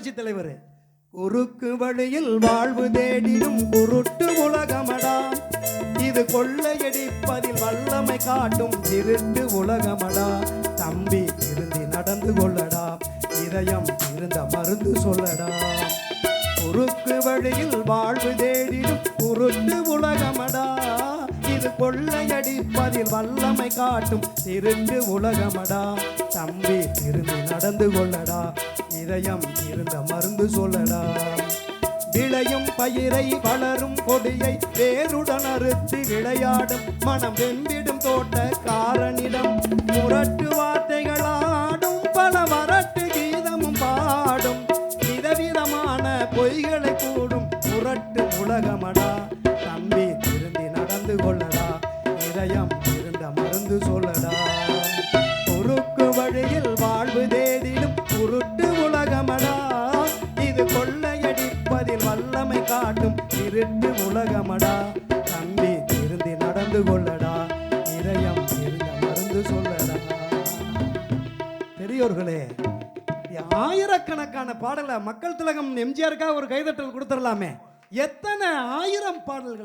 புரட்சி தலைவர். குறுக்கு வழியில் வாழ்வு தேடிடும் குருட்டு உலகமடா. இது கொள்ளையடிப்பதில் வல்லமை காட்டும் திருட்டு உலகமடா. தம்பி இருந்து நடந்து கொள்ளடா. இதயம் இருந்த மருந்து சொல்லடா. குறுக்கு வழியில் வாழ்வு தேடிடும் குருட்டு உலகமடா. இது கொள்ளையடிப்பதில் வல்லமை காட்டும் திருட்டு உலகமடா. தம்பி இருந்து நடந்து கொள்ளடா. இதயம் இருந்த மருந்து சொல்லடா. விளையும் பயிரை வளரும் கொடியை வேருடன் அறுத்து விளையாடும் மனம் வெம்பிடும் தோட்ட காரனிடம். முரட்டு வார்த்தைகளாடும் பல வரட்டு கீதமும் பாடும். விதவிதமான பொய்களை கூடும் முரட்டு உலகமடா. தம்பி திருந்தி நடந்து கொள்ளடா. இதயம் இருந்த மருந்து சொல்லடா. வல்லமை காட்டும் இருட்டு உலகமடா. தம்பி திருந்தி நடந்து கொள்ளடா. இதயம் இருந்த மருந்து சொல்லடா. பெரியோர்களே ஆயிரக்கணக்கான பாடலை மக்கள் திலகம் எம்ஜிஆருக்காக ஒரு கைதட்டல் கொடுத்துடலாமே. எத்தனை ஆயிரம் பாடல்கள்